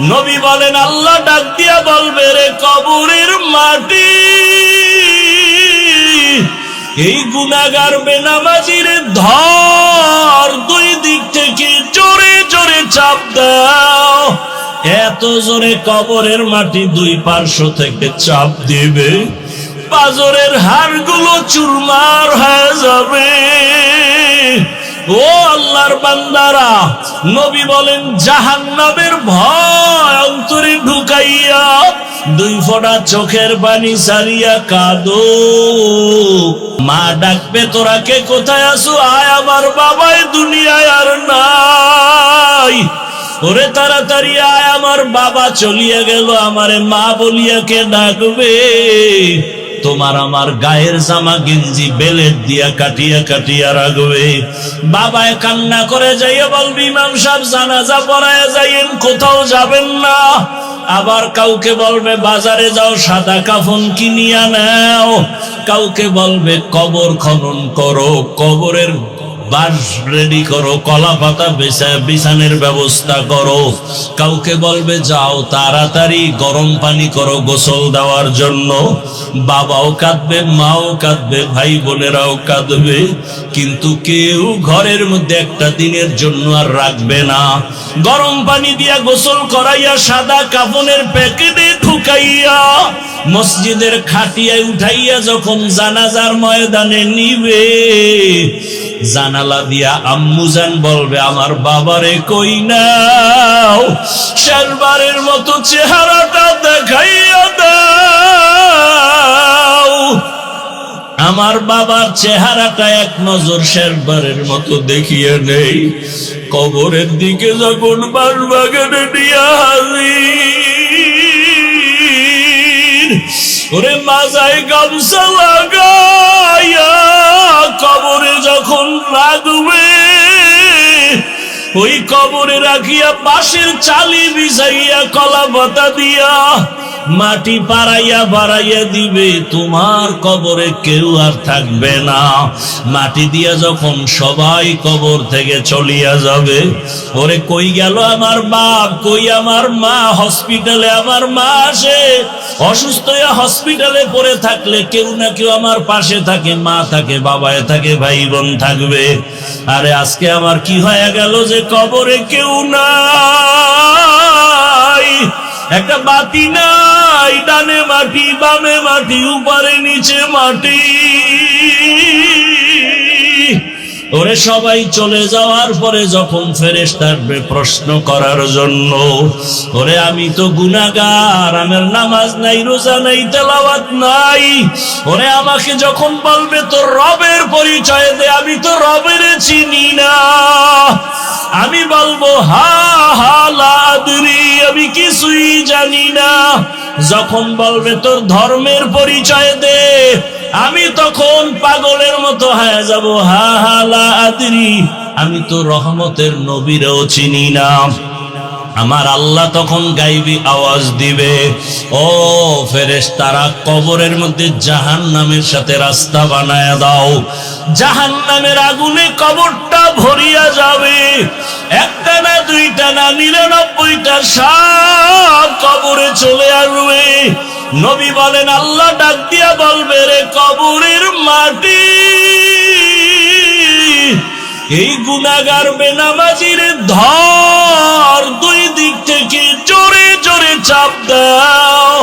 নবী বলেন, আল্লাহ ডাক দিয়া বলবে রে কবরের মাটি। এই গুনাগার বেনামাজির ধর দুই দিক থেকে জোরে জোরে চাপ দাও। এত জোরে কবরের মাটি দুই পার্শ্ব থেকে চাপ দিবে। পাজরের হাড়গুলো চুরমার হয়ে যাবে। ও আল্লাহর বান্দারা, নবী বলেন, জাহান্নামের ভয় অন্তরে ঢুকাইয়া দুই ফোঁটা চোখের পানি সারিয়া কাঁদো। মা ডাকবে, তোরা কে? কোথায় আসো আয় আমার বাবাই দুনিয়ায় আর নাই। ওরে তাড়াতাড়ি আয়, আমার বাবা চলিয়া গেল, আমারে মা বলিয়া কে ডাকবে? তোমার আমার গায়ের জামা গেঞ্জি, বেলেট দিয়া কাটিয়া কাটিয়া রাখবে বাবায় কান্না করে যাইয়া বলবি, ইমাম জানা যা পড়ায় যাইয়েন, কোথাও যাবেন না। আবার কাউকে বলবে, বাজারে যাও, সাদা কাফন কিনিয়া নাও। কাউকে বলবে, কবর খনন করো, কবরের বাস রেডি করো, কলা পাতা বিছানের ব্যবস্থা করো। কাউকে বলবে, যাও তাড়াতাড়ি গরম পানি করো গোসল দেওয়ার জন্য। বাবাও কাঁদবে, মাও কাঁদবে, ভাই বোনেরাও কাঁদবে। কিন্তু কেউ ঘরের মধ্যে একটা দিনের জন্য আর রাখবে না। গরম পানি দিয়া গোসল করাইয়া সাদা কাপনের প্যাকেটে ঢুকাইয়া মসজিদের খাটিয়ায় উঠাইয়া যখন জানাজার ময়দানে নিবে জানালা দিয়া আম্মুজান বলবে, আমার বাবারে কই নাও? শেরবারের মতো চেহারাটা দেখাইয়া দাও। আমার বাবার চেহারাটা এক নজর শেরবারের মতো দেখিয়ে নেই। কবরের দিকে যখন বাসবাগানে নিয়ে হাজির ওরে মাজায় গামছা লাগাইয়া কবরে যখন রাখবে ওই কবরে রাখিয়া পাশের চালি বিছাইয়া কলা পাতা দিয়া মাটি পাড়াইয়া বাড়াইয়া দিবে, তোমার কবরে কেউ আর থাকবে না। মাটি দিয়া যখন সবাই কবর থেকে চলিয়া যাবে, ওরে কই গেল আমার বাপ, কই আমার মা, হসপিটালে আমার মা আসে অসুস্থ হসপিটালে পড়ে থাকলে কেউ না কেউ আমার পাশে থাকে, মা থাকে বাবায় থাকে ভাই বোন থাকবে। আরে আজকে আমার কি হয়ে গেল যে কবরে কেউ নাই? একটা বাতি নাই, ডানে মাটি, বামে মাটি, উপরে নিচে মাটি। ওরে সবাই চলে যাওয়ার পরে যখন ফেরেস থাকবে প্রশ্ন করার জন্য, ওরে আমি তো গুনাগার আমার নামাজ নাই, রোজা নাই, তেলাওয়াত নাই। ওরে আমাকে যখন বলবে, তোর রবের পরিচয় দে, আমি তো রবের চিনি না। আমি বলব, হা হা লাদরি আমি কিছুই জানি না। যখন বলবে, তোর ধর্মের পরিচয় দে আমি তখন পাগলের মতো হয়ে যাব, হা হা লাদরি আমি তো রহমতের নবীরও চিনি না। আমার আল্লাহ তখন গাইবি আওয়াজ দিবে, ও ফেরেশ তারা কবরের মধ্যে জাহান নামের সাথে রাস্তা বানায় দাও। জাহান নামের আগুনে কবরটা ভরিয়া যাবে। একটা না নিরানব্বইটা সাপ কবরে চলে আসবে। নবী বলেন, আল্লাহ ডাক দিয়া বলবে রে কবরের মাটি। এই গুণাগার বেনামাজির ধর দুই দিক থেকে জোরে জোরে চাপ দাও।